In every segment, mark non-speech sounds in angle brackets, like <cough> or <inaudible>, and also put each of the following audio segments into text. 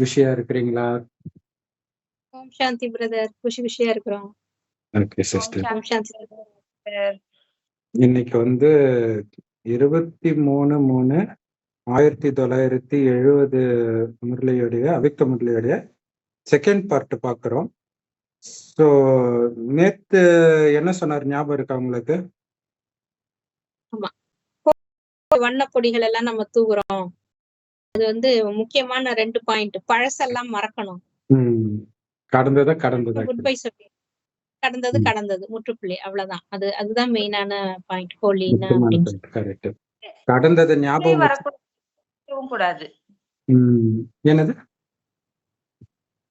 குஷியா இருக்கிறீங்களா? ஓம் சாந்தி பிரதர். குஷி குஷியா இருக்கிறோம். Okay sister. Om Shanti brother. இன்னைக்கு வந்து இருபத்தி மூணு மூணு ஆயிரத்தி தொள்ளாயிரத்தி எழுபது முரளியுடைய அவிக்த முரளியுடைய செகண்ட் பார்ட் பார்க்குறோம். ஸோ நேத்து என்ன சொன்னார்? ஞாபகம் இருக்கா உங்களுக்கு? வண்ண பொடிகள் எல்லாம் நம்ம தூக்குறோம் அது வந்து முக்கியமான ரெண்டு பாயிண்ட் பழசெல்லாம் மறக்கணும். ம், கடந்ததை கடந்ததா குட் பை சொல்லி. கடந்தது. கடந்தது. முற்றுப்புள்ளி. அவ்வளவுதான். அது அதுதான் மெயினான பாயிண்ட் ஹோலின்னு கடந்ததை ஞாபகம் கூடாது. ம், என்னது?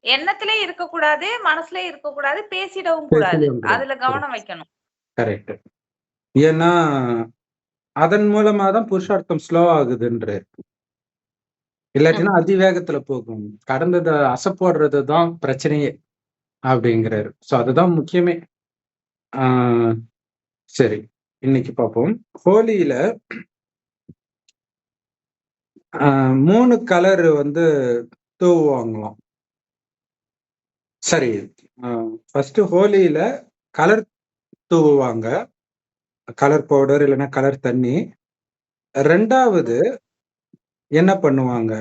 எண்ணத்திலே இருக்க கூடாது மனசுல இருக்க கூடாது. பேசிடவும் கூடாது. அதுல கவனம் வைக்கணும். கரெக்ட் ஏன்னா அதன் மூலமா தான் புருஷார்த்தம் ஸ்லோ ஆகுதுன்ற. இல்லாட்டினா அதிவேகத்துல போகும். கடந்ததை அசை போடுறது தான் பிரச்சனையே அப்படிங்கிறாரு. ஸோ அதுதான் முக்கியமே. ஆஹ் சரி. இன்னைக்கு பார்ப்போம். ஹோலியில மூணு கலர் வந்து தூவுவாங்களாம். சரி ஃபர்ஸ்ட் ஹோலியில கலர் தூவுவாங்க. கலர் பவுடர் இல்லைன்னா கலர் தண்ணி. ரெண்டாவது என்ன பண்ணுவாங்க?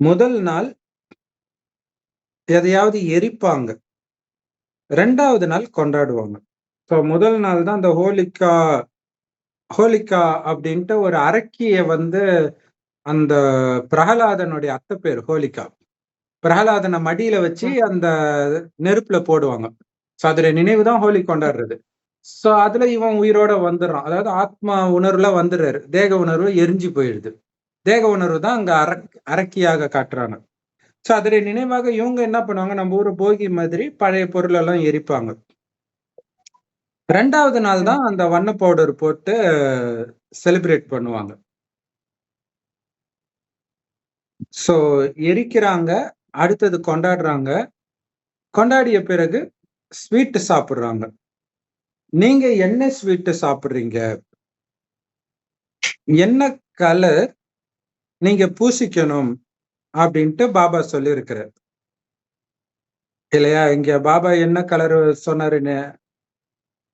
முதல் நாள் எதையாவது எரிப்பாங்க. ரெண்டாவது நாள் கொண்டாடுவாங்க. ஸோ முதல் நாள் தான் அந்த ஹோலிக்கா ஹோலிகா அப்படின்ட்டு ஒரு அரக்கிய வந்து அந்த பிரகலாதனுடைய அத்தை பேர் ஹோலிகா. பிரகலாதனை மடியில வச்சு அந்த நெருப்புல போடுவாங்க. ஸோ அதோட நினைவு தான் ஹோலி கொண்டாடுறது. ஸோ அதுல இவன் உயிரோட வந்துடுறான். அதாவது ஆத்மா உணர்வுல வந்துடுறாரு. தேக உணர்வு எரிஞ்சு போயிடுது. தேக உணர்வு தான் அங்க அரக் அரக்கியாக காட்டுறாங்க. ஸோ அதோடைய நினைவாக இவங்க என்ன பண்ணுவாங்க? நம்ம ஊர் போகி மாதிரி பழைய பொருள் எல்லாம் எரிப்பாங்க. ரெண்டாவது நாள் தான் அந்த வண்ண பவுடர் போட்டு செலிப்ரேட் பண்ணுவாங்க. ஸோ எரிக்கிறாங்க அடுத்தது கொண்டாடுறாங்க. கொண்டாடிய பிறகு ஸ்வீட் சாப்பிடுறாங்க. நீங்க என்ன ஸ்வீட் சாப்பிடுறீங்க? என்ன கலர் நீங்க பூசிக்கணும் அப்படின்ட்டு பாபா சொல்லியிருக்கிறார். இல்லையா? இங்க பாபா என்ன கலர் சொன்னாருன்னு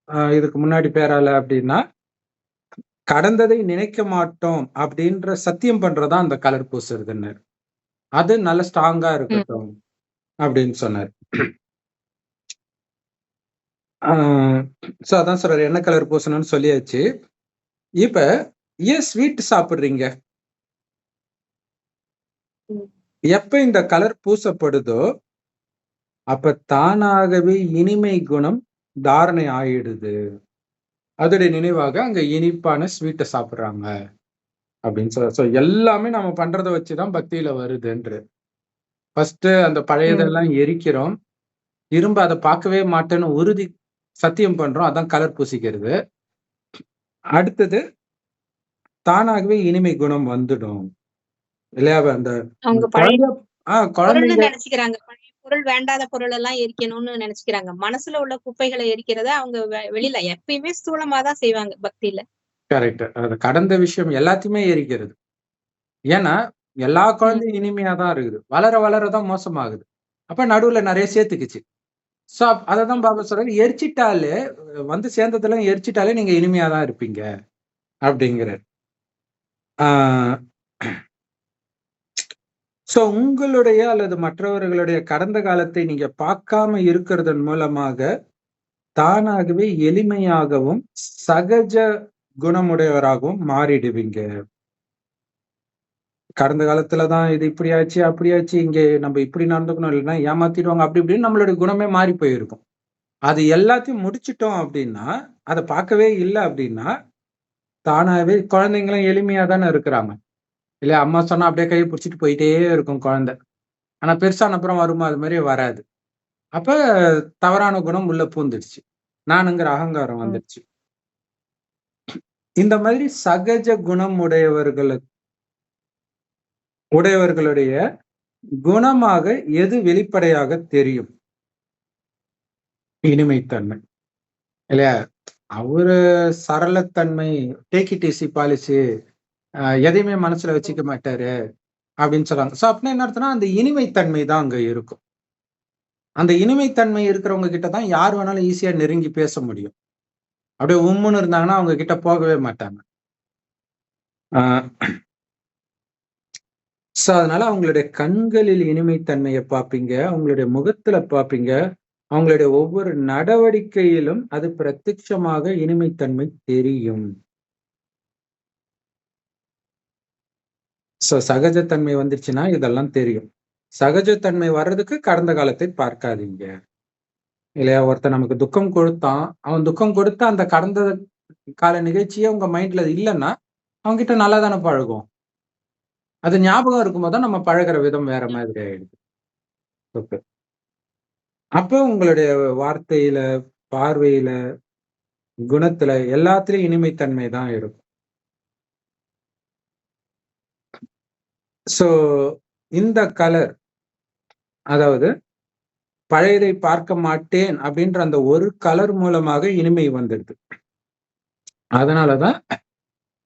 ஆஹ் இதுக்கு முன்னாடி பேரால அப்படின்னா கடந்ததை நினைக்க மாட்டோம் அப்படின்ற சத்தியம் பண்றதா அந்த கலர் பூசுறதுன்னு அது நல்ல ஸ்ட்ராங்கா இருக்கட்டும் அப்படின்னு சொன்னார். ஸோ அதான் சொல்றாரு என்ன கலர் பூசணும்னு சொல்லியாச்சு. இப்ப ஏன் ஸ்வீட் சாப்பிடுறீங்க? எப்ப இந்த கலர் பூசப்படுதோ அப்ப தானாகவே இனிமை குணம் தாரணை ஆயிடுது. அதோடைய நினைவாக அங்க இனிப்பான ஸ்வீட்டை சாப்பிடுறாங்க. அப்படின்னு சொல்ற ஸோ எல்லாமே நம்ம பண்றதை வச்சுதான் பக்தியில வருதுன்று. ஃபர்ஸ்ட் அந்த பழையதெல்லாம் எரிக்கிறோம். திரும்ப அதை பார்க்கவே மாட்டேன்னு உறுதி சத்தியம் பண்றோம். அதான் கலர் பூசிக்கிறது. அடுத்தது தானாகவே இனிமை குணம் வந்துடும். இல்லையா அந்த ஆஹ் குழந்தைங்க நினைச்சுக்கிறாங்க. பொருள் வேண்டாத பொருள் எல்லாம் எரிக்கணும்னு நினைச்சுக்கிறாங்க. மனசுல உள்ள குப்பைகளை எரிக்கிறத அவங்க வெளியில எப்பயுமே ஸ்தூலமா தான் செய்வாங்க பக்தியில. கரெக்ட். அது கடந்த விஷயம் எல்லாத்தையுமே எரிக்கிறது. ஏன்னா எல்லா குழந்தையும் இனிமையா தான் இருக்குது. வளர வளர தான் மோசமாகுது. அப்ப நடுவுல நிறைய சேர்த்துக்குச்சு. ஸோ அதை தான் பாபா சொல்றாரு. எரிச்சிட்டாலே வந்து சேர்ந்ததெல்லாம் எரிச்சிட்டாலே நீங்க இனிமையா தான் இருப்பீங்க. அப்படிங்கிறார். ஸோ உங்களுடைய அல்லது மற்றவர்களுடைய கடந்த காலத்தை நீங்க பார்க்காம இருக்கிறதன் மூலமாக தானாகவே எளிமையாகவும் சகஜ குணமுடையவராகவும் மாறிடுவீங்க. கடந்த காலத்துல தான் இது இப்படி ஆச்சு அப்படி ஆச்சு இங்க நம்ம இப்படி நடந்துக்கணும் இல்லைன்னா ஏமாத்திடுவாங்க அப்படி இப்படின்னு நம்மளுடைய குணமே மாறி போயிருக்கும். அது எல்லாத்தையும் முடிச்சிட்டோம் அப்படின்னா அதை பார்க்கவே இல்லை அப்படின்னா தானாவே குழந்தைங்களும் எளிமையா தானே இருக்கிறாங்க. இல்லையா அம்மா சொன்னா அப்படியே கையை பிடிச்சிட்டு போயிட்டே இருக்கும் குழந்தை. ஆனா பெருசான அப்புறம் வருமா அது மாதிரி வராது. அப்ப தவறான குணம் உள்ள பூந்துடுச்சு. நானுங்கிற அகங்காரம் வந்துடுச்சு. இந்த மாதிரி சகஜ குணம் உடையவர்களுக்கு உடையவர்களுடைய குணமாக எது வெளிப்படையாக தெரியும்? இனிமைத்தன்மை. இல்லையா? அவரு சரளத்தன்மை டேக் இட் ஈஸி பாலிசி எதையுமே மனசுல வச்சுக்க மாட்டாரு அப்படின்னு சொல்றாங்க. சோ அப்படின்னா என்ன அர்த்தம்னா அந்த இனிமைத்தன்மை தான் அங்க இருக்கும். அந்த இனிமைத்தன்மை இருக்கிறவங்க கிட்ட தான் யார் வேணாலும் ஈஸியா நெருங்கி பேச முடியும். அப்படியே உம்முன்னு இருந்தாங்கன்னா அவங்க கிட்ட போகவே மாட்டாங்க. சோ அதனால அவங்களுடைய கண்களில் இனிமைத்தன்மையை பார்ப்பீங்க அவங்களுடைய முகத்துல பார்ப்பீங்க அவங்களுடைய ஒவ்வொரு நடவடிக்கையிலும் அது பிரத்யட்சமாக இனிமைத்தன்மை தெரியும். ஸோ சகஜத்தன்மை வந்துருச்சுன்னா இதெல்லாம் தெரியும். சகஜத்தன்மை வர்றதுக்கு கடந்த காலத்தை பார்க்காதீங்க. இல்லையா? ஒருத்தன் நமக்கு துக்கம் கொடுத்தான். அவன் துக்கம் கொடுத்த அந்த கடந்த கால நிகழ்ச்சியே உங்க மைண்ட்ல இல்லைன்னா அவங்க கிட்ட நல்லா தானே பழகும். அது ஞாபகம் இருக்கும்போது நம்ம பழகுற விதம் வேற மாதிரி ஆயிடுது. ஓகே அப்போ உங்களுடைய வார்த்தையில பார்வையில குணத்துல எல்லாத்துலயும் இனிமைத்தன்மை தான் இருக்கும். சோ இந்த கலர் அதாவது பழையதை பார்க்க மாட்டேன் அப்படின்ற அந்த ஒரு கலர் மூலமாக இனிமை வந்துடுது. அதனாலதான்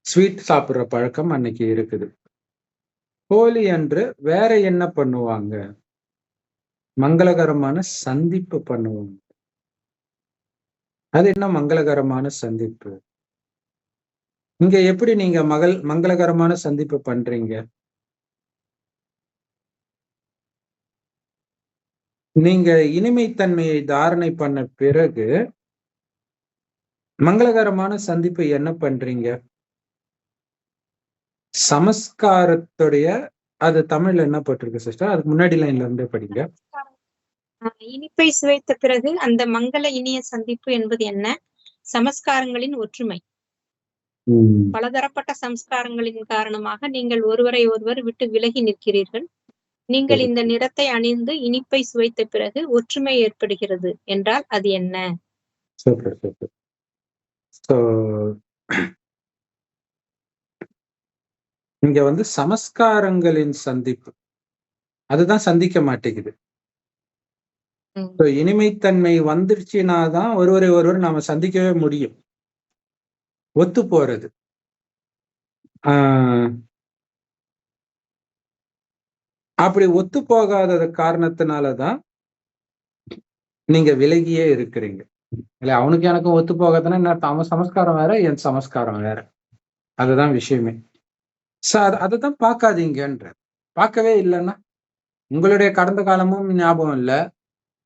ஸ்வீட் சாப்பிடுற பழக்கம் அன்னைக்கு இருக்குது. ஹோலி அன்று வேற என்ன பண்ணுவாங்க? மங்களகரமான சந்திப்பு பண்ணுவாங்க. அது என்ன மங்களகரமான சந்திப்பு? இங்க எப்படி நீங்க மகள் மங்களகரமான சந்திப்பு பண்றீங்க? நீங்க இனிமைத்தன்மையை தாரணை பண்ண பிறகு மங்களகரமான சந்திப்பை என்ன பண்றீங்க? சமஸ்காரத்துடைய அது தமிழ்ல என்ன போட்டிருக்கு சிஸ்டர் அதுக்கு முன்னாடி லைன்ல இருந்தே படிங்க. இனிப்பை சுவைத்த பிறகு அந்த மங்கள இனிய சந்திப்பு என்பது என்ன? சமஸ்காரங்களின் ஒற்றுமை. பலதரப்பட்ட சம்ஸ்காரங்களின் காரணமாக நீங்கள் ஒருவரை ஒருவர் விட்டு விலகி நிற்கிறீர்கள். நீங்கள் இந்த நிறத்தை அணிந்து இனிப்பை சுவைத்த பிறகு ஒற்றுமை ஏற்படுகிறது என்றால் அது என்ன? Super super. ஸோ இங்க வந்து சமஸ்காரங்களின் சந்திப்பு. அதுதான் சந்திக்க மாட்டேங்குது. இனிமைத்தன்மை வந்துருச்சுன்னா தான் ஒருவரை ஒருவர் நாம சந்திக்கவே முடியும். ஒத்து போறது. ஆஹ் அப்படி ஒத்து போகாதது காரணத்தினாலதான் நீங்க விலகியே இருக்கிறீங்க. இல்ல அவனுக்கு எனக்கும் ஒத்து போகாதுன்னா என்ன? அவன் சமஸ்காரம் வேற என் சமஸ்காரம் வேற. அதுதான் விஷயமே. சோ அது அதைதான் பார்க்காதீங்கன்ற பார்க்கவே இல்லைன்னா உங்களுடைய கடந்த காலமும் ஞாபகம் இல்லை.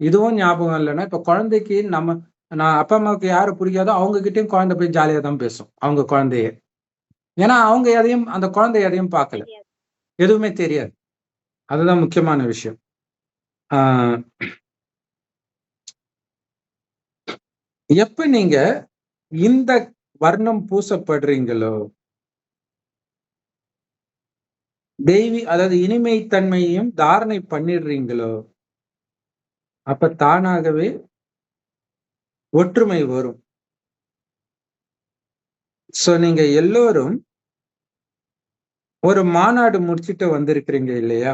இதுவும் ஞாபகம் இல்லைன்னா இப்ப குழந்தைக்கு நம்ம நான் அப்பா அம்மாவுக்கு யாரு பிடிக்காதோ அவங்க கிட்டயும் குழந்தை போய் ஜாலியா தான் பேசும் அவங்க குழந்தைய. ஏன்னா அவங்க எதையும் அந்த குழந்தை எதையும் பார்க்கல. எதுவுமே தெரியாது. அதுதான் முக்கியமான விஷயம். ஆஹ் எப்ப நீங்க இந்த வர்ணம் பூசப்படுறீங்களோ தெய்வி அதாவது இனிமைத்தன்மையையும் தாரணை பண்ணிடுறீங்களோ அப்ப தானாகவே ஒற்றுமை வரும். சோ நீங்க எல்லோரும் ஒரு மாநாடு முடிச்சிட்டு வந்திருக்கிறீங்க இல்லையா?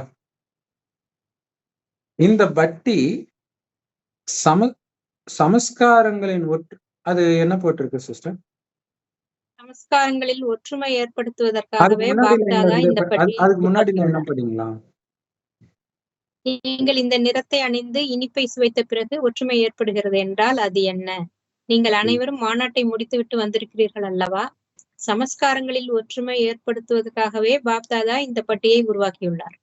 இந்த பட்டி சம சமஸ்காரங்களின் ஒற்று அது என்ன போட்டிருக்கு சிஸ்டர் சமஸ்காரங்களில் ஒற்றுமை ஏற்படுத்துவதற்காகவே அதுக்கு முன்னாடி என்ன. படிங்களா நீங்கள் இந்த நிறத்தை அணிந்து இனிப்பை சுவைத்த பிறகு ஒற்றுமை ஏற்படுகிறது என்றால் அது என்ன? நீங்கள் அனைவரும் மாநாட்டை முடித்துவிட்டு வந்திருக்கிறீர்கள் அல்லவா? சமஸ்காரங்களில் ஒற்றுமை ஏற்படுத்துவதற்காகவே பாப்தாதா இந்த பட்டியை உருவாக்கியுள்ளார்.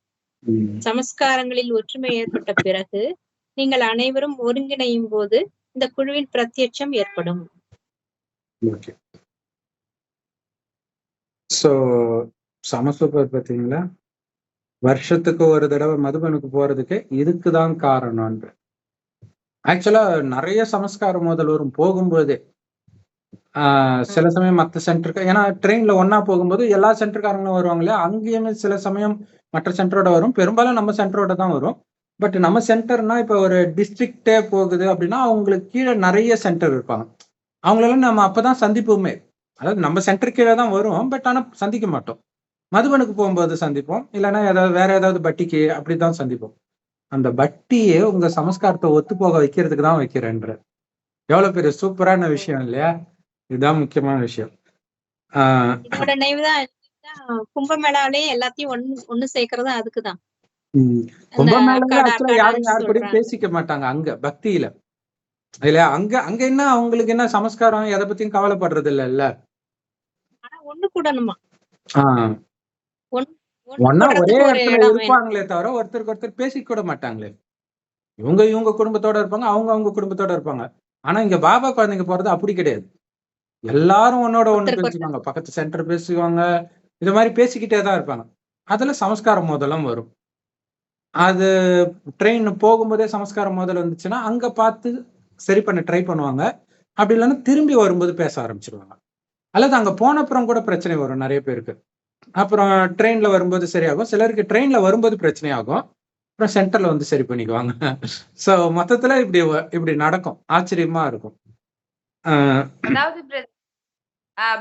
சமஸ்காரங்களில் ஒற்றுமை ஏற்பட்ட பிறகு நீங்கள் அனைவரும் ஒருங்கிணையும் போது இந்த குழுவின் பிரத்யட்சம் ஏற்படும். ஸோ சமசூப்பர் பார்த்தீங்களா? வருஷத்துக்கு ஒரு தடவை மதுபனுக்கு போறதுக்கு இதுக்கு தான் காரணம்ன்ற ஆக்சுவலா நிறைய சமஸ்கார மோதல் வரும் போகும்போதே சில சமயம் மற்ற சென்டருக்கு ஏன்னா ட்ரெயின்ல ஒன்னா போகும்போது எல்லா சென்டர்காரங்களும் வருவாங்க இல்லையா? அங்கேயுமே சில சமயம் மற்ற சென்டரோட வரும். பெரும்பாலும் நம்ம சென்டரோட தான் வரும். பட் நம்ம சென்டர்னா இப்போ ஒரு டிஸ்ட்ரிக்டே போகுது அப்படின்னா அவங்களுக்கு கீழே நிறைய சென்டர் இருப்பாங்க. அவங்களெல்லாம் நம்ம அப்பதான் சந்திப்போமே. அதாவது நம்ம சென்டர் கீழே தான் வரும் பட் ஆனா சந்திக்க மாட்டோம். மதுபனுக்கு போகும்போது சந்திப்போம். இல்லைன்னா ஏதாவது வேற ஏதாவது பட்டிக்கு அப்படிதான் சந்திப்போம். அந்த பட்டியே உங்க சமஸ்காரத்தை ஒத்து போக வைக்கிறதுக்கு தான் வைக்கிறேன்ற எவ்வளவு பெரிய சூப்பரான விஷயம் இல்லையா? இதுதான் முக்கியமான விஷயம். இதோட நினைவுதான் கும்பமேளாலே எல்லாத்தையும் ஒண்ணு ஒண்ணு சேர்க்கறது அதுக்குதான். கும்பமேளால யாரும் அக்காடான்னு யார் கூடயும் சொல்றாங்க. பேசிக்க மாட்டாங்க அங்க பக்தியில. இல்லையா? அங்க அங்க என்ன அவங்களுக்கு என்ன சமஸ்காரம் எதை பத்தியும் கவலைப்படுறது இல்ல ஆனா ஒண்ணு கூடணுமா? ஒன்னா ஒரே இடத்துல இருப்பாங்களே தவிர ஒருத்தருக்கு ஒருத்தர் பேசிக்க கூட மாட்டாங்களே. இவங்க இவங்க குடும்பத்தோட இருப்பாங்க அவங்க அவங்க குடும்பத்தோட இருப்பாங்க. ஆனா இங்க பாபா குழந்தைங்க போறது அப்படி கிடையாது. எல்லாரும் ஒன்னோட ஒண்ணு பேசிக்குவாங்க பக்கத்து சென்டர் பேசுவாங்க. இது மாதிரி பேசிக்கிட்டே தான் இருப்பாங்க. அதுல சமஸ்காரம் மோதலும் வரும். அது ட்ரெயின் போகும்போதே சமஸ்காரம் மோதல் வந்துச்சுன்னா அங்க பார்த்து சரி பண்ண ட்ரை பண்ணுவாங்க. அப்படி இல்லைன்னா திரும்பி வரும்போது பேச ஆரம்பிச்சிருவாங்க. அல்லது அங்க போன அப்புறம் கூட பிரச்சனை வரும் நிறைய பேருக்கு. அப்புறம் ட்ரெயின்ல வரும்போது சரியாகும். சிலருக்கு ட்ரெயின்ல வரும்போது பிரச்சனை ஆகும். அப்புறம் சென்டர்ல வந்து சரி பண்ணிக்குவாங்க. ஸோ மொத்தத்துல இப்படி இப்படி நடக்கும். ஆச்சரியமா இருக்கும். அதாவது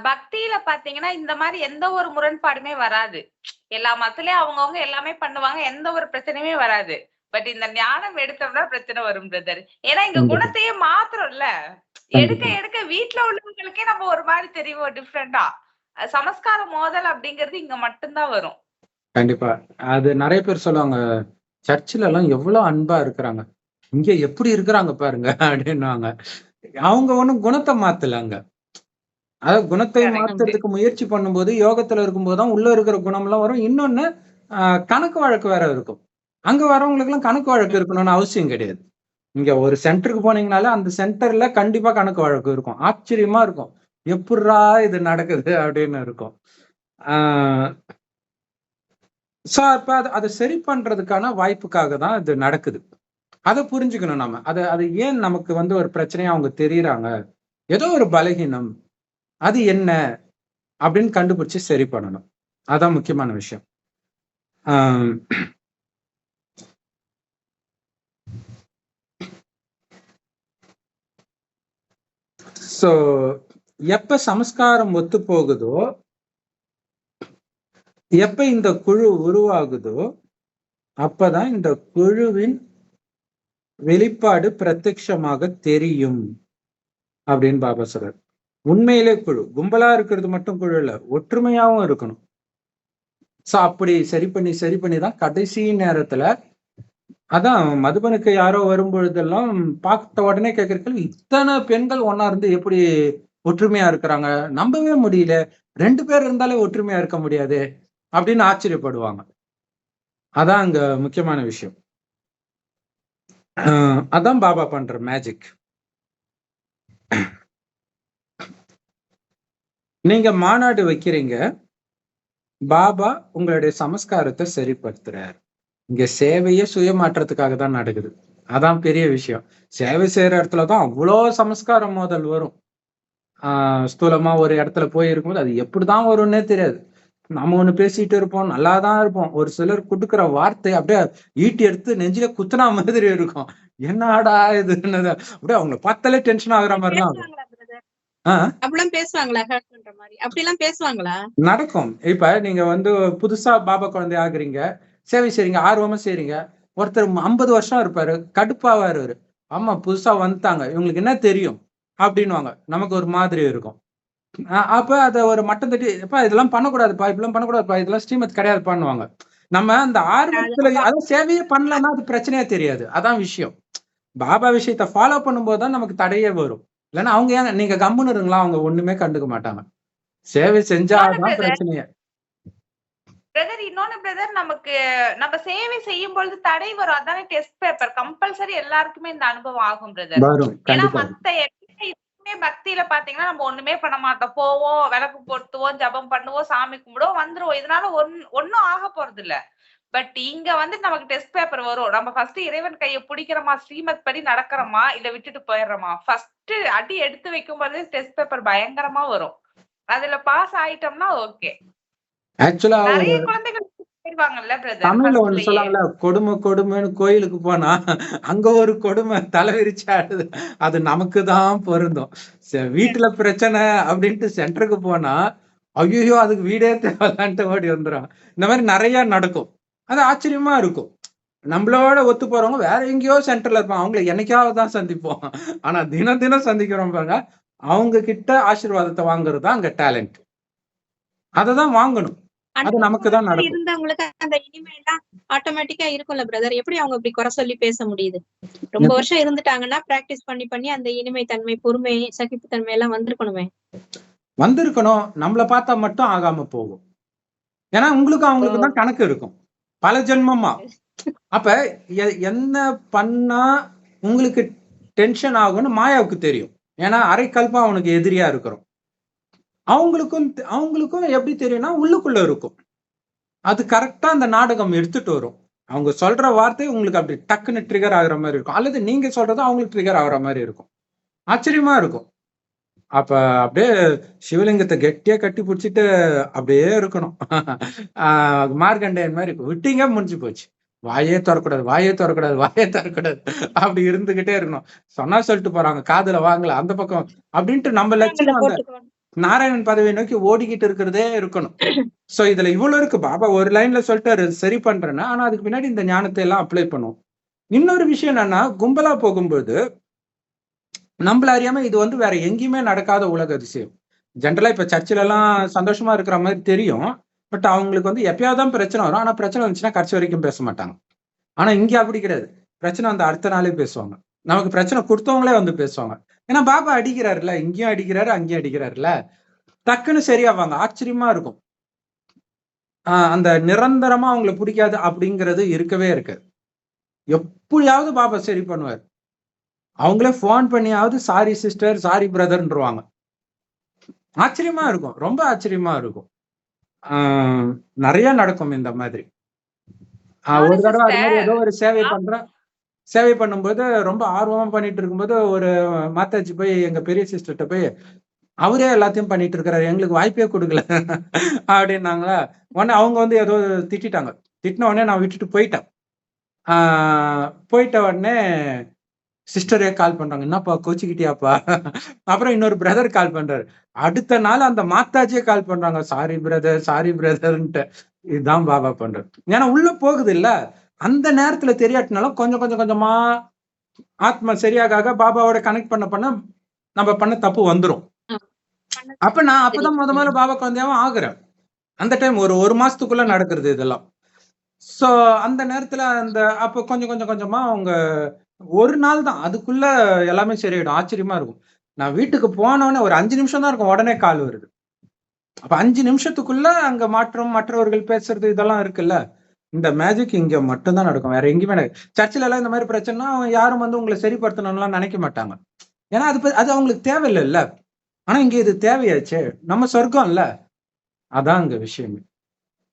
பக்தியில பாத்தீங்கன்னா இந்த மாதிரி எந்த ஒரு முரண்பாடுமே வராது. எல்லா மதத்திலயும் அவங்கவங்க எல்லாமே பண்ணுவாங்க எந்த ஒரு பிரச்சனையுமே வராது. பட் இந்த ஞானம் எடுத்தோம்னா பிரச்சனை வரும் பிரதர் ஏன்னா இங்க. குணத்தையே மாத்திரம்ல எடுக்க. எடுக்க வீட்ல உள்ளவங்களுக்கே நம்ம ஒரு மாதிரி தெரியும் டிஃப்ரெண்டா சமஸ்கார மோதல் அப்படிங்கிறது இங்க மட்டும்தான் வரும். கண்டிப்பா. அது நிறைய பேர் சொல்லுவாங்க சர்ச்சில் எல்லாம் எவ்வளவு அன்பா இருக்கிறாங்க. இங்க எப்படி இருக்கிறாங்க பாருங்க. <laughs> அப்படின்னுவாங்க. அவங்க ஒண்ணும் குணத்தை மாத்தல அங்க. அதாவது குணத்தை. மாத்துறதுக்கு முயற்சி பண்ணும்போது யோகத்துல இருக்கும்போது தான் உள்ள இருக்கிற குணம் எல்லாம் வரும். இன்னொன்னு ஆஹ், கணக்கு வழக்கு வேற இருக்கும். அங்க வரவங்களுக்கு எல்லாம் கணக்கு வழக்கு இருக்கணும்னு அவசியம் கிடையாது. இங்க ஒரு சென்டருக்கு போனீங்கனாலே அந்த சென்டர்ல கண்டிப்பா கணக்கு வழக்கு இருக்கும். ஆச்சரியமா இருக்கும். எப்படிரா இது நடக்குது? அப்படின்னு இருக்கும். ஆஹ் சோ அப்ப அது அதை சரி பண்றதுக்கான வாய்ப்புக்காக தான் இது நடக்குது. அதை புரிஞ்சுக்கணும் நம்ம. அதை அது ஏன் நமக்கு வந்து ஒரு பிரச்சனையா அவங்க தெரியறாங்க? ஏதோ ஒரு பலகீனம். அது என்ன அப்படின்னு கண்டுபிடிச்சு சரி பண்ணணும். அதான் முக்கியமான விஷயம். ஆஹ் சோ எப்ப சமஸ்காரம் ஒத்து போகுதோ எப்ப இந்த குழு உருவாகுதோ அப்பதான் இந்த குழுவின் வெளிப்பாடு பிரத்யமாக தெரியும் அப்படின்னு பாபா சொல்றார். உண்மையிலே குழு கும்பலா இருக்கிறது மட்டும் குழு இல்ல ஒற்றுமையாவும் இருக்கணும். சோ அப்படி சரி பண்ணி சரி பண்ணி தான் கடைசி நேரத்துல அதான் மதுபனுக்கு யாரோ வரும்பொழுதெல்லாம் பார்த்த உடனே கேட்கறீர்கள் இத்தனை பெண்கள் ஒன்னா இருந்து எப்படி ஒற்றுமையா இருக்கிறாங்க? நம்பவே முடியல. ரெண்டு பேர் இருந்தாலே ஒற்றுமையா இருக்க முடியாது அப்படின்னு ஆச்சரியப்படுவாங்க. அதான் அங்க முக்கியமான விஷயம். அதான் பாபா பண்ற மேஜிக் நீங்க மாநாடு வைக்கிறீங்க. பாபா உங்களுடைய சமஸ்காரத்தை சரிப்படுத்துறாரு. இங்க சேவையே சுயமாற்றத்துக்காக தான் நடக்குது. அதான் பெரிய விஷயம். சேவை செய்யற இடத்துல தான் அவ்வளோ சமஸ்காரம் மோதல் வரும். ஆஹ் ஸ்தூலமா ஒரு இடத்துல போய் இருக்கும்போது அது எப்படிதான் வரும்னே தெரியாது. நம்ம ஒண்ணு பேசிட்டு இருப்போம் நல்லா தான் இருப்போம். ஒரு சிலர் குடுக்குற வார்த்தை அப்படியே ஈட்டி எடுத்து நெஞ்சில குத்துனா மாதிரி இருக்கும். என்னடா இதுன்னு அப்படியே அவங்க பார்த்தாலே டென்ஷன் ஆகுற மாதிரி தான் அப்படிலாம் பேசுவாங்களா? ஹர்ட் பண்ற மாதிரி. அப்படிலாம் பேசுவாங்களா? நடக்கும். இப்ப நீங்க வந்து புதுசா பாபா குழந்தை ஆகுறீங்க. சேவை செய்றீங்க ஆர்வமா செய்றீங்க. ஒருத்தர் ஐம்பது வருஷம் இருப்பாரு. கடுப்பாவாரு அவரு ஆமா புதுசா வந்துட்டாங்க. இவங்களுக்கு என்ன தெரியும்? அப்படின்னுவாங்க. நமக்கு ஒரு மாதிரி இருக்கும். அப்ப அத ஒரு மட்டம் தட்டி எப்பா இதெல்லாம் பண்ணக்கூடாதுப்பா. இப்படிலாம் பண்ணக்கூடாதுப்பா. இதெல்லாம் ஸ்ரீமத் கிடையாது பண்ணுவாங்க நம்ம அந்த ஆர்வத்துல அதான் சேவையே பண்ணலன்னா அது பிரச்சனையே தெரியாது. அதான் விஷயம். பாபா விஷயத்த ஃபாலோ பண்ணும்போது தான் நமக்கு தடையே வரும். இல்லைன்னா அவங்க ஏன் நீங்க கம்முன்னு இருங்களா? அவங்க ஒண்ணுமே கண்டுக்க மாட்டாங்க. சேவை செஞ்சாதான். பிரச்சனையே. பிரதர் இன்னொன்னு பிரதர் நமக்கு நம்ம சேவை செய்யும் பொழுது தடை வரும். அதானே டெஸ்ட் பேப்பர் கம்பல்சரி எல்லாருக்குமே இந்த அனுபவம் ஆகும் பிரதர் ஏன்னா மத்த இதுவுமே பக்தியில பாத்தீங்கன்னா நம்ம ஒண்ணுமே பண்ண மாட்டோம். போவோம் விளக்கு பொருத்துவோம் ஜபம் பண்ணுவோம் சாமி கும்பிடுவோம் வந்துருவோம். இதனால ஒன் ஒன்னும் ஆக போறது இல்ல பட் இங்க வந்து நமக்கு டெஸ்ட் பேப்பர் வரும். நம்ம ஃபர்ஸ்ட் இறைவன் கையை பிடிக்கிறோமா ஸ்ரீமத் படி நடக்கிறோமா இல்ல விட்டுட்டு போயிடுறோமா? ஃபர்ஸ்ட் அடி எடுத்து வைக்கும் போது டெஸ்ட் பேப்பர் பயங்கரமா வரும். அதுல பாஸ் ஆயிட்டோம்னா ஓகே ஆக்சுவலா நிறைய குழந்தைகள் போயிருவாங்கல்ல பிரதர் தமிழ்ல ஒண்ணு சொல்லாங்கல்ல கொடுமை கொடுமைன்னு கோயிலுக்கு போனா அங்க ஒரு கொடுமை தலை விரிச்சு ஆடுது. அது நமக்கு தான் பொருந்தும். வீட்டுல பிரச்சனை அப்படின்ட்டு சென்டருக்கு போனா ஐயோ அதுக்கு வீடே தேவையில்லான்ட்டு ஓடி வந்துடும் இந்த மாதிரி நிறைய நடக்கும். அது ஆச்சரியமா இருக்கும். நம்மளோட ஒத்து போறவங்க வேற எங்கேயோ சென்டர்ல இருப்பாங்க. அவங்கள என்னைக்காவது தான் சந்திப்போம். ஆனா தினம் தினம் சந்திக்கிறோம் பாருங்க. அவங்க கிட்ட ஆசீர்வாதத்தை வாங்குறது தான் அங்க டேலண்ட் அதை தான் வாங்கணும். அது நமக்கு தான் நடக்கும். இருந்தவங்களுக்கு அந்த இனிமை எல்லாம் ஆட்டோமேட்டிக்கா இருக்கும்ல பிரதர் எப்படி அவங்க இப்படி குறை சொல்லி பேச முடியுது? ரொம்ப வருஷம் இருந்துட்டாங்கன்னா பிராக்டிஸ் பண்ணி பண்ணி அந்த இனிமை தன்மை பொறுமை சகிப்புத்தன்மை எல்லாம் வந்திருக்கணுமே. வந்திருக்கணும். நம்மள பார்த்தா மட்டும் ஆகாம போகும். ஏன்னா உங்களுக்கும் அவங்களுக்கு தான் கணக்கு இருக்கும். பல ஜென்மமா? அப்ப எ- என்ன பண்ணா உங்களுக்கு டென்ஷன் ஆகும்னு மாயாவுக்கு தெரியும். ஏன்னா அரைக்கல்பா அவனுக்கு எதிரியா இருக்கிறோம். அவங்களுக்கும் அவங்களுக்கும் எப்படி தெரியும்னா உள்ளுக்குள்ள இருக்கும். அது கரெக்டா அந்த நாடகம் எடுத்துட்டு வரும். அவங்க சொல்ற வார்த்தை உங்களுக்கு அப்படி டக்குன்னு ட்ரிகர் ஆகுற மாதிரி இருக்கும். அல்லது நீங்க சொல்றது அவங்களுக்கு ட்ரிகர் ஆகுற மாதிரி இருக்கும். ஆச்சரியமா இருக்கும். அப்ப அப்படியே சிவலிங்கத்தை கெட்டியா கட்டி பிடிச்சிட்டு அப்படியே இருக்கணும். ஆஹ் மார்க்கண்டேயன் மாதிரி விட்டீங்க முடிஞ்சு போச்சு. வாயே திறக்கூடாது வாயே திறக்கூடாது வாயே திறக்கூடாது அப்படி இருந்துகிட்டே இருக்கணும். சொன்னா சொல்லிட்டு போறாங்க காதுல வாங்கல அந்த பக்கம். அப்படின்ட்டு நம்ம போட்டுக்கணும் நாராயணன் பதவியை நோக்கி ஓடிக்கிட்டு இருக்கிறதே இருக்கணும். சோ இதுல இவ்வளவு இருக்கு. பாபா ஒரு லைன்ல சொல்லிட்டாரு சரி பண்றேன்னா. ஆனா அதுக்கு பின்னாடி இந்த ஞானத்தை எல்லாம் அப்ளை பண்ணும் இன்னொரு விஷயம் என்னன்னா கும்பலா போகும்போது நம்மள அறியாம இது வந்து வேற எங்கேயுமே நடக்காத உலக அதிசயம். ஜென்ரலா இப்ப சர்ச்சில எல்லாம் சந்தோஷமா இருக்கிற மாதிரி தெரியும். பட் அவங்களுக்கு வந்து எப்பயாவது பிரச்சனை வரும். ஆனா பிரச்சனை வந்துச்சுன்னா கடைசி வரைக்கும் பேச மாட்டாங்க. ஆனா இங்க அப்படி கிடையாது. பிரச்சனை வந்து அடுத்த நாளே பேசுவாங்க. நமக்கு பிரச்சனை கொடுத்தவங்களே வந்து பேசுவாங்க. ஏன்னா பாபா அடிக்கிறாருல்ல. இங்கேயும் அடிக்கிறாரு அங்கேயும் அடிக்கிறாருல்ல. டக்குன்னு சரியாவாங்க. ஆச்சரியமா இருக்கும். ஆஹ் அந்த நிரந்தரமா அவங்களை பிடிக்காது அப்படிங்கிறது இருக்கவே இருக்காது. எப்படியாவது பாபா சரி பண்ணுவார். அவங்களே ஃபோன் பண்ணியாவது சாரி சிஸ்டர் சாரி பிரதர்ன்றவாங்க ஆச்சரியமா இருக்கும். ரொம்ப ஆச்சரியமா இருக்கும். நிறைய நடக்கும் இந்த மாதிரி. ஒரு தடவை அது மாதிரி sister. ஏதோ ஒரு சேவை பண்றேன் சேவை பண்ணும்போது ரொம்ப ஆர்வமா பண்ணிட்டு இருக்கும்போது ஒரு மாத்தாச்சி போய் எங்க பெரிய சிஸ்டர்கிட்ட போய் அவரே எல்லாத்தையும் பண்ணிட்டு இருக்கிறாரு. எங்களுக்கு வாய்ப்பே கொடுக்கல. <laughs> அப்படின்னாங்களா. உடனே அவங்க வந்து ஏதோ திட்டிட்டாங்க. திட்டின உடனே நான் விட்டுட்டு போயிட்டேன். ஆஹ் போயிட்ட உடனே சிஸ்டரே கால் பண்றாங்க. என்னப்பா கோச்சிக்கிட்டியாப்பா? அப்புறம் இன்னொரு பிரதர் கால் பண்றாரு. அடுத்த நாள் அந்த மாத்தாச்சியே கால் பண்றாங்க. சாரி பிரதர் சாரி பிரதர்ன்ட்டு இதுதான் பாபா பண்றது ஏன்னா உள்ள போகுது இல்ல அந்த நேரத்துல தெரியாட்டினாலும் கொஞ்சம் கொஞ்சம் கொஞ்சமா ஆத்மா சரியாக பாபாவோட கனெக்ட் பண்ண பண்ண நம்ம பண்ண தப்பு வந்துரும். அப்ப நான் அப்பதான் முத முதல்ல பாபா குழந்தையாவும் ஆகுறேன். அந்த டைம் ஒரு ஒரு மாசத்துக்குள்ள நடக்கிறது இதெல்லாம். சோ அந்த நேரத்துல அந்த அப்ப கொஞ்சம் கொஞ்சம் கொஞ்சமா அவங்க ஒரு நாள் தான். அதுக்குள்ள எல்லாமே சரியாயிடும். ஆச்சரியமா இருக்கும். நான் வீட்டுக்கு போனோடனே ஒரு அஞ்சு நிமிஷம் தான் இருக்கும். உடனே கால் வருது. அப்ப அஞ்சு நிமிஷத்துக்குள்ள அங்க மாற்றம் மற்றவர்கள் பேசுறது இதெல்லாம் இருக்குல்ல. இந்த மேஜிக் இங்க மட்டும்தான் நடக்கும். வேற எங்கேயுமே நடக்கும் சர்ச்சில் எல்லாம் இந்த மாதிரி பிரச்சனைனா யாரும் வந்து உங்களை சரிப்படுத்தணும்லாம் நினைக்க மாட்டாங்க. ஏன்னா அது அது அவங்களுக்கு தேவையில்லைல்ல. ஆனா இங்க இது தேவையாச்சே. நம்ம சொர்க்கம் இல்ல. அதான் அங்க விஷயமே.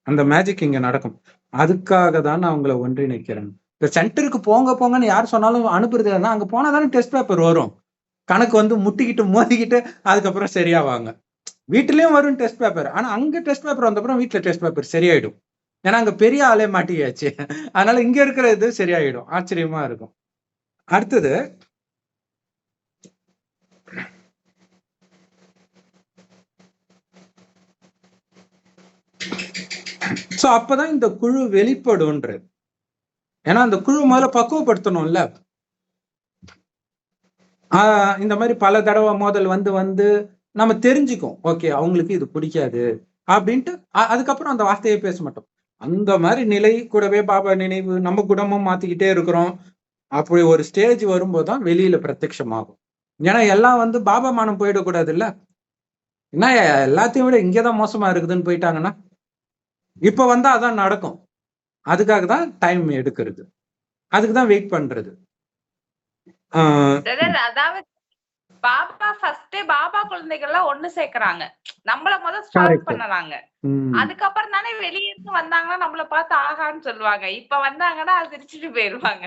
அந்த மேஜிக் இங்க நடக்கும். அதுக்காக தான் நான் அவங்கள ஒன்றிணைக்கிறேன். இந்த சென்டருக்கு போங்க போங்கன்னு யார் சொன்னாலும் அனுப்புறது இல்லைன்னா அங்க போனா தானே டெஸ்ட் பேப்பர் வரும். கணக்கு வந்து முட்டிக்கிட்டு மோதிக்கிட்டு அதுக்கப்புறம் சரியாவாங்க. வீட்டுலயும் வரும் டெஸ்ட் பேப்பர் ஆனா அங்க டெஸ்ட் பேப்பர் வந்தப்புறம் வீட்டுல டெஸ்ட் பேப்பர் சரியாயிடும். ஏன்னா அங்க பெரிய ஆளே மாட்டியாச்சு. அதனால இங்க இருக்கிற இது சரியாயிடும். ஆச்சரியமா இருக்கும். அடுத்தது சோ அப்பதான் இந்த குழு வெளிப்படும்ன்றது. ஏன்னா அந்த குழு முதல்ல பக்குவப்படுத்தணும்ல. ஆஹ் இந்த மாதிரி பல தடவை மோதல் வந்து வந்து நம்ம தெரிஞ்சுக்கும். ஓகே அவங்களுக்கு இது பிடிக்காது அப்படின்ட்டு அதுக்கப்புறம் அந்த வார்த்தையை பேச மாட்டோம். அந்த மாதிரி நிலை கூடவே பாபா நினைவு நம்ம குடும்பம் மாத்திக்கிட்டே இருக்கிறோம். அப்படி ஒரு ஸ்டேஜ் வரும்போது தான் வெளியில பிரத்யட்சமாகும் ஏன்னா எல்லாம் வந்து பாபா மானம் போயிடக்கூடாது இல்ல என்ன எல்லாத்தையும் விட இங்கேதான் மோசமா இருக்குதுன்னு போயிட்டாங்கன்னா இப்ப வந்தா அதான் நடக்கும். அதுக்காக தான் டைம் எடுக்கிறது. அதுக்கு தான் வெயிட் பண்றது. அதாவது பாபா ஃபர்ஸ்ட் பாபா குழந்தைகள் எல்லாம் ஒண்ணு சேர்க்கறாங்க. நம்மள முத ஸ்டார்ட் உம் அதுக்கப்புறம் தானே வெளிய இருந்து வந்தாங்கன்னா நம்மள பார்த்து ஆகான்னு சொல்லுவாங்க. இப்ப வந்தாங்கன்னா அது சிரிச்சுட்டு போயிருவாங்க.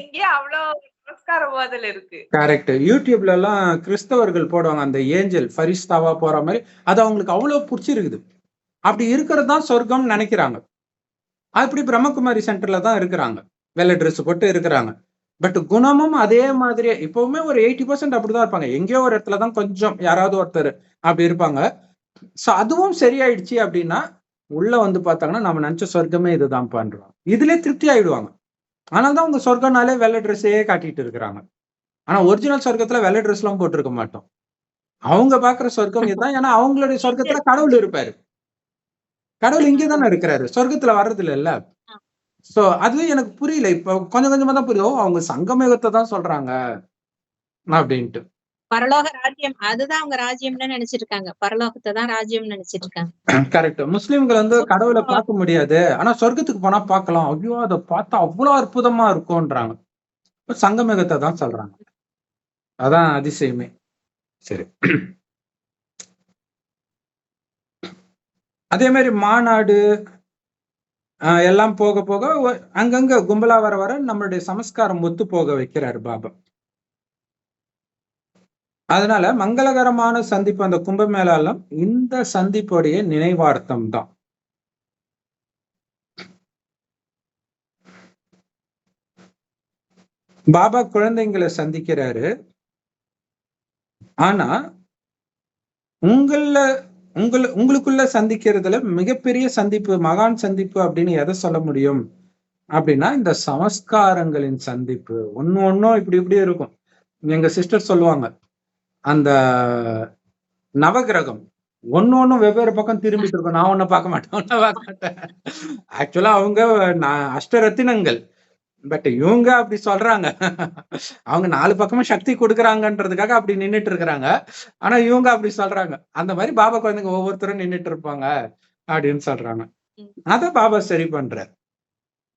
இங்கே அவ்வளவு நமஸ்கார போதல் இருக்கு. கரெக்ட் யூடியூப்ல எல்லாம் கிறிஸ்தவர்கள் போடுவாங்க. அந்த ஏஞ்சல் ஃபரிஸ்தாவா போற மாதிரி அது அவங்களுக்கு அவ்வளவு பிடிச்சிருக்குது. அப்படி இருக்கிறது தான் சொர்க்கம்னு நினைக்கிறாங்க. அப்படி பிரம்மகுமாரி சென்டர்ல தான் இருக்கிறாங்க. வெள்ளை ட்ரெஸ் போட்டு இருக்கிறாங்க. பட் குணமும் அதே மாதிரியே இப்பவுமே ஒரு எயிட்டி பர்சன்ட் அப்படிதான் இருப்பாங்க. எங்கேயோ ஒரு இடத்துல தான் கொஞ்சம் யாராவது ஒருத்தர் அப்படி இருப்பாங்க. ஸோ அதுவும் சரியாயிடுச்சு அப்படின்னா உள்ள வந்து பார்த்தாங்கன்னா நம்ம நினைச்ச சொர்க்கமே இதுதான் பண்றோம் இதுலயே திருப்தி ஆயிடுவாங்க. ஆனால் தான் உங்க சொர்க்கம்னாலே வெள்ளை ட்ரெஸ்ஸே காட்டிட்டு இருக்கிறாங்க. ஆனா ஒரிஜினல் சொர்க்கத்துல வெள்ளை ட்ரெஸ் எல்லாம் போட்டிருக்க மாட்டோம். அவங்க பாக்குற சொர்க்கம் இதுதான். ஏன்னா அவங்களுடைய சொர்க்கத்துல கடவுள் இருப்பாரு. கடவுள் இங்கே தானே இருக்கிறாரு. சொர்க்கத்துல வர்றது இல்ல சோ அது எனக்கு புரியல. இப்ப கொஞ்சம் கொஞ்சமா தான் புரியும் அவங்க சங்கமேகத்தை தான் சொல்றாங்க அப்படின்ட்டு. பரலோக ராஜ்யம் அதுதான் அவங்க ராஜ்யம்னு நினைச்சிட்டு இருக்காங்க பரலோகத்தை தான் ராஜ்யம்னு நினைச்சிட்டு இருக்காங்க கரெக்ட் முஸ்லிம்கள் வந்து கடவுளை பார்க்க முடியாது. ஆனா சொர்க்கத்துக்கு போனா பார்க்கலாம். ஐயோ அதை பார்த்தா அவ்வளவு அற்புதமா இருக்கும்ன்றாங்க. சங்கமேகத்தை தான் சொல்றாங்க. அதான் அதிசயமே. சரி. அதே மாதிரி மாநாடு எல்லாம் போக போக அங்கங்க கும்பலா வர வர நம்மளுடைய சமஸ்காரம் ஒத்து போக வைக்கிறாரு பாபா. அதனால மங்களகரமான சந்திப்பு அந்த கும்பமேளாலம் இந்த சந்திப்புடைய நினைவார்த்தம் தான். பாபா குழந்தைங்களை சந்திக்கிறாரு. ஆனா உங்கள உங்கள உங்களுக்குள்ள சந்திக்கிறதுல மிகப்பெரிய சந்திப்பு மகான் சந்திப்பு அப்படின்னு எதை சொல்ல முடியும்? அப்படின்னா இந்த சமஸ்காரங்களின் சந்திப்பு. ஒன்னு ஒன்னும் இப்படி இப்படி இருக்கும். எங்க சிஸ்டர் சொல்லுவாங்க அந்த நவகிரகம் ஒன்னு ஒண்ணும் வெவ்வேறு பக்கம் திரும்பிட்டு இருக்கும். நான் ஒன்னும் பார்க்க மாட்டேன் ஒன்ன பார்க்க மாட்டேன். ஆக்சுவலா அவங்க அஷ்டரத்தினங்கள். பட் இவங்க அப்படி சொல்றாங்க. அவங்க நாலு பக்கமும் சக்தி கொடுக்குறாங்கன்றதுக்காக அப்படி நின்னுட்டு இருக்கிறாங்க. ஆனா இவங்க அப்படி சொல்றாங்க. அந்த மாதிரி பாபா குழந்தைங்க ஒவ்வொருத்தரும் நின்னுட்டு இருப்பாங்க அப்படின்னு சொல்றாங்க. அத பாபா சரி பண்ற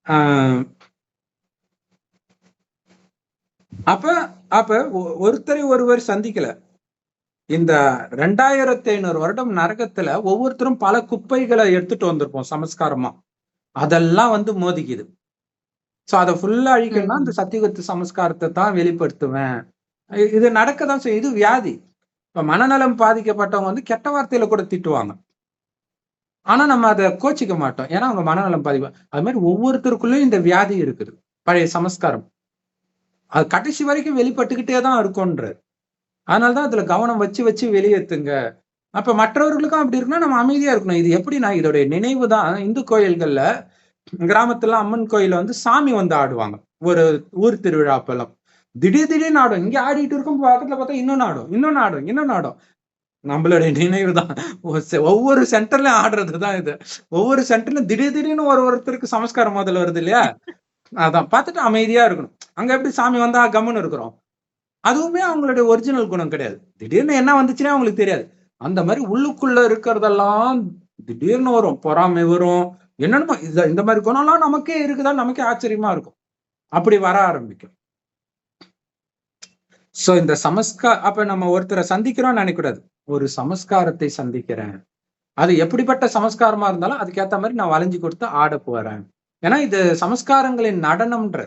ஆஹ் அப்ப அப்ப ஒ- ஒருத்தரை ஒருவர் சந்திக்கல. இந்த ரெண்டாயிரத்தி ஐநூறு வருடம் நரகத்துல ஒவ்வொருத்தரும் பல குப்பைகளை எடுத்துட்டு வந்திருப்போம் சமஸ்காரமா. அதெல்லாம் வந்து மோதிக்குது. சோ அதை ஃபுல்லா அழிக்கணும்னா அந்த சத்தியுகத்து சமஸ்காரத்தை தான் வெளிப்படுத்துவேன். இது நடக்கதான் செய்யும். இது வியாதி. இப்ப மனநலம் பாதிக்கப்பட்டவங்க வந்து கெட்ட வார்த்தையில கூட திட்டுவாங்க. ஆனா நம்ம அதை கோச்சிக்க மாட்டோம். ஏன்னா அவங்க மனநலம் பாதிப்பு. அது மாதிரி ஒவ்வொருத்தருக்குள்ளயும் இந்த வியாதி இருக்குது. பழைய சமஸ்காரம். அது கடைசி வரைக்கும் வெளிப்பட்டுக்கிட்டே தான் இருக்கும்ன்றார் அதனாலதான் அதுல கவனம் வச்சு வச்சு வெளியேத்துங்க அப்ப மற்றவர்களுக்கும் அப்படி இருக்குன்னா நம்ம அமைதியா இருக்கணும். இது எப்படின்னா இதோடைய நினைவு தான். இந்து கோயில்கள்ல கிராமத்துல அம்மன் கோயில்ல வந்து சாமி வந்து ஆடுவாங்க. ஒரு ஊர் திருவிழா அப்பெல்லாம். திடீர் திடீர்னு ஆடும் இங்க ஆடிட்டு இருக்கும் பக்கத்துல பார்த்தா இன்னொன்னு ஆடும் இன்னொன்னு ஆடும் இன்னொன்னு ஆடும் நம்மளுடைய நினைவு தான். ஒவ்வொரு சென்டர்லயும் ஆடுறது தான் இது. ஒவ்வொரு சென்டர்லயும் திடீர் திடீர்னு ஒரு ஒருத்தருக்கு சமஸ்காரம் முதல்ல வருது இல்லையா? அதான். பார்த்துட்டு அமைதியா இருக்கணும். அங்க எப்படி சாமி வந்தா கம்முன்னு இருக்கிறோம்? அதுவுமே அவங்களுடைய ஒரிஜினல் குணம் கிடையாது. திடீர்னு என்ன வந்துச்சுன்னே அவங்களுக்கு தெரியாது. அந்த மாதிரி உள்ளுக்குள்ள இருக்கிறதெல்லாம் திடீர்னு வரும். பொறாமை வரும். என்னென்னமோ இந்த இந்த மாதிரி குணம்லாம் நமக்கே இருக்குதா? நமக்கே ஆச்சரியமா இருக்கும். அப்படி வர ஆரம்பிக்கும். சோ இந்த சமஸ்கார் அப்ப நம்ம ஒருத்தரை சந்திக்கிறோம்னு நினைக்கூடாது ஒரு சமஸ்காரத்தை சந்திக்கிறேன். அது எப்படிப்பட்ட சமஸ்காரமா இருந்தாலும் அதுக்கேற்ற மாதிரி நான் வளைஞ்சு கொடுத்து ஆட போறேன். ஏன்னா இது சமஸ்காரங்களின் நடனம்ன்ற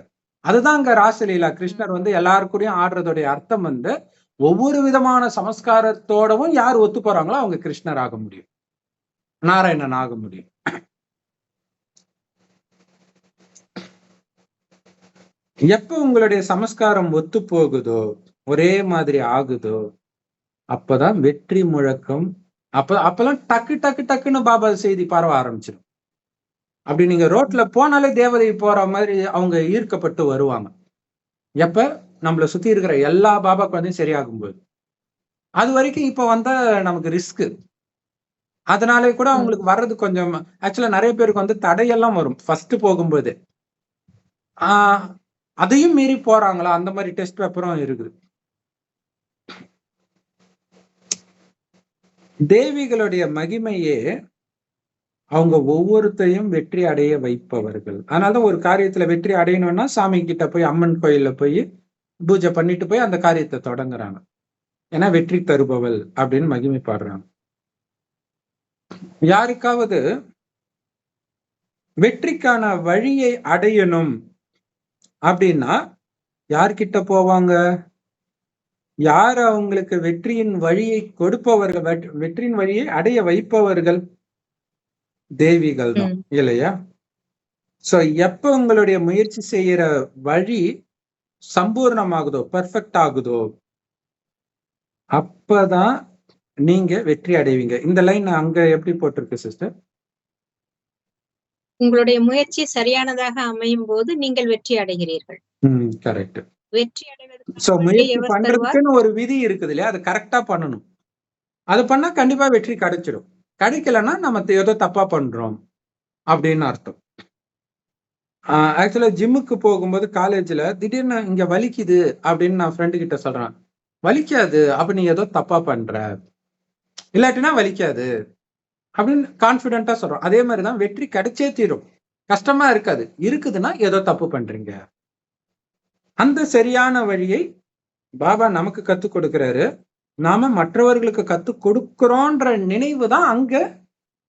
அதுதான் அங்க ராசலீலா. கிருஷ்ணர் வந்து எல்லாருக்குடையும் ஆடுறதுடைய அர்த்தம் வந்து ஒவ்வொரு விதமான சமஸ்காரத்தோடவும் யார் ஒத்து போறாங்களோ அவங்க கிருஷ்ணர் ஆக முடியும். நாராயணன் ஆக முடியும். எப்ப உங்களுடைய சமஸ்காரம் ஒத்து போகுதோ ஒரே மாதிரி ஆகுதோ அப்பதான் வெற்றி முழக்கம். அப்ப அப்பெல்லாம் டக்கு டக்கு டக்குன்னு பாபா செய்தி பரவ ஆரம்பிச்சிடும் அப்படி நீங்க ரோட்ல போனாலே தேவதை போற மாதிரி அவங்க ஈர்க்கப்பட்டு வருவாங்க. எப்ப? நம்மள சுத்தி இருக்கிற எல்லா பாபா குழந்தையும் சரியாகும் போது அது வரைக்கும் இப்ப வந்தா நமக்கு ரிஸ்க். அதனாலே கூட அவங்களுக்கு வர்றது கொஞ்சம் ஆக்சுவலா நிறைய பேருக்கு வந்து தடையெல்லாம் வரும் ஃபர்ஸ்ட் போகும்போது. ஆஹ் அதையும் மீறி போறாங்களா? அந்த மாதிரி டெஸ்ட் பேப்பரும் இருக்குது. தேவிகளுடைய மகிமையே அவங்க ஒவ்வொருத்தையும் வெற்றி அடைய வைப்பவர்கள். அதனாலதான் ஒரு காரியத்துல வெற்றி அடையணும்னா சாமி கிட்ட போய் அம்மன் கோயில்ல போய் பூஜை பண்ணிட்டு போய் அந்த காரியத்தை தொடங்குறாங்க. ஏன்னா வெற்றி தருபவள் அப்படின்னு மகிமை பாடுறாங்க யாருக்காவது வெற்றிக்கான வழியை அடையணும். அப்படின்னா யார்கிட்ட போவாங்க? யார் அவங்களுக்கு வெற்றியின் வழியை கொடுப்பவர்கள்? வெற்றியின் வழியை அடைய வைப்பவர்கள்? தேவிகள் தான். இல்லையா? சோ எப்ப உங்களுடைய முயற்சி செய்யற வழி சம்பூர்ணமாகுதோ பெர்ஃபெக்ட் ஆகுதோ அப்பதான் நீங்க வெற்றி அடைவீங்க. இந்த லைன் அங்க எப்படி போட்டிருக்கு சிஸ்டர் உங்களுடைய முயற்சி சரியானதாக அமையும் போது நீங்கள் வெற்றி அடைகிறீர்கள். வெற்றி ஒரு விதி இருக்குது இல்லையா? அது கரெக்டா பண்ணணும். அது பண்ணா கண்டிப்பா வெற்றி கிடைச்சிடும். கிடைக்கலன்னா நம்ம ஏதோ தப்பா பண்றோம். அப்படின்னு அர்த்தம். ஆக்சுவலா ஜிம்முக்கு போகும்போது காலேஜ்ல திடீர்னு இங்க வலிக்குது அப்படின்னு நான் ஃப்ரெண்டு கிட்ட சொல்றேன். வலிக்காது அப்ப நீ ஏதோ தப்பா பண்ற. இல்லாட்டினா வலிக்காது. அப்படின்னு கான்பிடென்ட்டா சொல்றோம். அதே மாதிரிதான் வெற்றி கிடைச்சே தீரும். கஷ்டமா இருக்காது. இருக்குதுன்னா ஏதோ தப்பு பண்றீங்க. அந்த சரியான வழியை பாபா நமக்கு கத்து கொடுக்கிறாரு. நாம மற்றவர்களுக்கு கத்து கொடுக்கிறோன்ற நினைவு தான் அங்க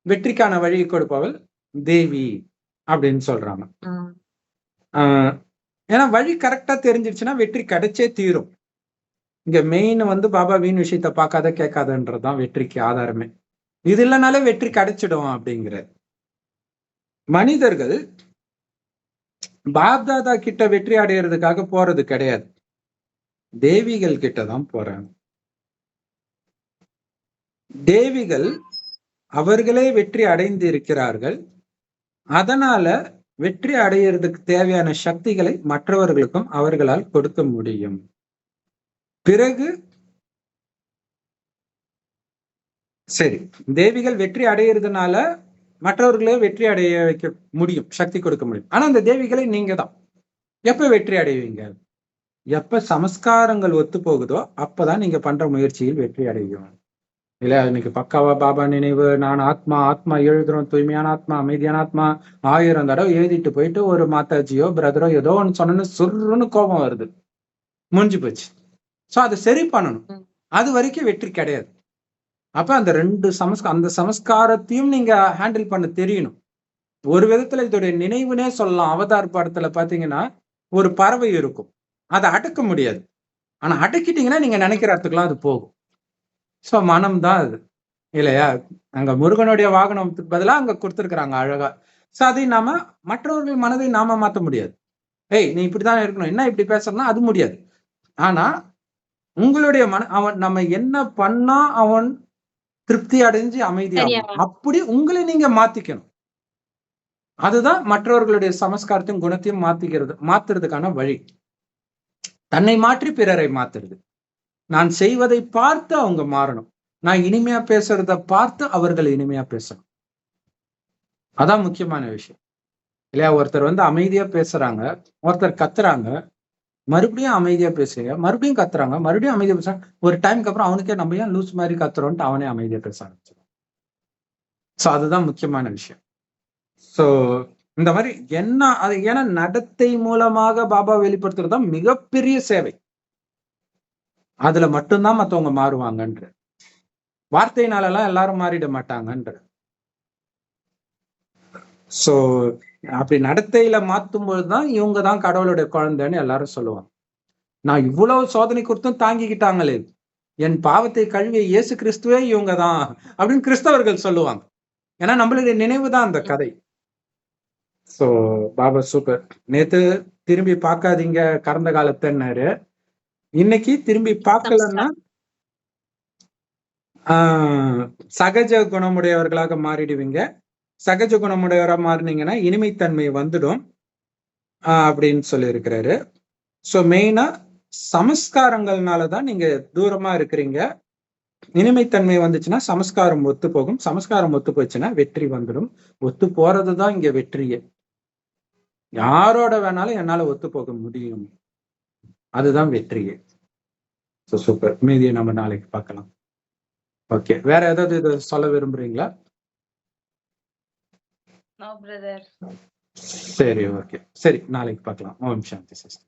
வெற்றிக்கான வழியை கொடுப்பவள் தேவி அப்படின்னு சொல்றாங்க. ஏன்னா வழி கரெக்டா தெரிஞ்சிருச்சுன்னா வெற்றி கிடைச்சே தீரும். இங்க மெயின் வந்து பாபா வீண் விஷயத்த பார்க்காத கேட்காதன்றதுதான் வெற்றிக்கு ஆதாரமே. இது இல்லைனாலே வெற்றி கிடைச்சிடும் அப்படிங்கிற மனிதர்கள் பாப்தாதா கிட்ட வெற்றி அடையிறதுக்காக போறது கிடையாது. தேவிகள் கிட்ட தான் போறாங்க. தேவிகள் அவர்களே வெற்றி அடைந்து இருக்கிறார்கள். அதனால வெற்றி அடையிறதுக்கு தேவையான சக்திகளை மற்றவர்களுக்கும் அவர்களால் கொடுக்க முடியும். பிறகு சரி. தேவிகள் வெற்றி அடையிறதுனால மற்றவர்களே வெற்றி அடைய வைக்க முடியும் சக்தி கொடுக்க முடியும். ஆனா அந்த தேவிகளை நீங்க தான் எப்ப வெற்றி அடைவீங்க? எப்ப சமஸ்காரங்கள் ஒத்து போகுதோ அப்பதான் நீங்க பண்ற முயற்சியில் வெற்றி அடையும். இல்ல இன்னைக்கு பக்காவா பாபா நினைவு நான் ஆத்மா ஆத்மா எழுதுறோம் தூய்மையான ஆத்மா அமைதியான ஆத்மா ஆயிரம் தடவை எழுதிட்டு போயிட்டு ஒரு மாதாஜியோ பிரதரோ ஏதோ ஒன்று சொன்னு சுருன்னு கோபம் வருது. முடிஞ்சு போச்சு. சோ அதை சரி பண்ணணும். அது வரைக்கும் வெற்றி கிடையாது. அப்ப அந்த ரெண்டு சமஸ்கா அந்த சமஸ்காரத்தையும் நீங்க ஹேண்டில் பண்ண தெரியணும். ஒரு விதத்துல இதோடைய நினைவுனே சொல்லலாம். அவதார் படத்துல பாத்தீங்கன்னா ஒரு பறவை இருக்கும். அதை அடக்க முடியாது. ஆனா அடக்கிட்டீங்கன்னா நீங்க நினைக்கிற இடத்துக்குலாம் அது போகும். ஸோ மனம் தான் அது. இல்லையா? அங்க முருகனுடைய வாகனத்துக்கு பதிலாக அங்க கொடுத்துருக்குறாங்க அழகா. ஸோ அதை நாம மற்றவர்கள் மனதை நாம மாற்ற முடியாது. ஏய் நீ இப்படிதான் இருக்கணும். என்ன இப்படி பேசுறனா அது முடியாது. ஆனா உங்களுடைய மன அவன் நம்ம என்ன பண்ணா அவன் திருப்தி அடைஞ்சு அமைதியாகும். அப்படி உங்களை நீங்க மாத்திக்கணும். அதுதான் மற்றவர்களுடைய சமஸ்காரத்தையும் குணத்தையும் மாத்திக்கிறது மாத்துறதுக்கான வழி. தன்னை மாற்றி பிறரை மாத்துறது. நான் செய்வதை பார்த்து அவங்க மாறணும். நான் இனிமையா பேசுறத பார்த்து அவர்கள் இனிமையா பேசணும். அதான் முக்கியமான விஷயம். இல்லையா? ஒருத்தர் வந்து அமைதியா பேசுறாங்க ஒருத்தர் கத்துறாங்க மறுபடியும் அமைதியா பேசுறீங்க மறுபடியும் கத்துறாங்க. மறுபடியும் அமைதியா பேசுறாங்க ஒரு டைம்க்கு அப்புறம் அவனுக்கே நம்ம ஏன் லூஸ் மாதிரி கத்துறோம்ட்டு அவனே அமைதியா பேச ஆரம்பிச்சிடும் சோ அதுதான் முக்கியமான விஷயம். சோ இந்த மாதிரி என்ன அது ஏன்னா நடத்தை மூலமாக பாபா வெளிப்படுத்துறது தான் மிகப்பெரிய சேவை. அதுல மட்டும்தான் மத்தவங்க மாறுவாங்கன்ற. வார்த்தையினால எல்லாம் எல்லாரும் மாறிட மாட்டாங்கன்ற. சோ அப்படி நடத்தையில மாத்தும் பொழுதுதான் இவங்க தான் கடவுளுடைய குழந்தைன்னு எல்லாரும் சொல்லுவாங்க. நான் இவ்வளவு சோதனை கொடுத்தும் தாங்கிக்கிட்டாங்களே. என் பாவத்தை கழுவிய இயேசு கிறிஸ்துவே இவங்க தான் அப்படின்னு கிறிஸ்தவர்கள் சொல்லுவாங்க. ஏன்னா நம்மளுடைய நினைவு தான் அந்த கதை. So Baba super. நேத்து திரும்பி பார்க்காதீங்க கடந்த காலத்தன்னாரு. இன்னைக்கு திரும்பி பார்க்கலன்னா ஆஹ் சகஜ குணமுடையவர்களாக மாறிடுவீங்க. சகஜ குணமுடையவராக மாறினீங்கன்னா இனிமைத்தன்மை வந்துடும் ஆஹ் அப்படின்னு சொல்லியிருக்கிறாரு. ஸோ மெயினா சமஸ்காரங்கள்னால தான் நீங்க தூரமா இருக்கிறீங்க. இனிமைத்தன்மை வந்துச்சுன்னா சமஸ்காரம் ஒத்து போகும். சமஸ்காரம் ஒத்து போச்சுன்னா வெற்றி வந்துடும். ஒத்து போறது தான் இங்க வெற்றியே. யாரோட வேணாலும் என்னால ஒத்து போக முடியும். அதுதான் வெற்றியே. ஸோ சூப்பர் மீதியை நம்ம நாளைக்கு பார்க்கலாம். ஓகே வேற ஏதாவது இதை சொல்ல விரும்புறீங்களா? சரி ஓகே சரி நாளைக்கு பார்க்கலாம். ஓம் சாந்தி சிஸ்டர்.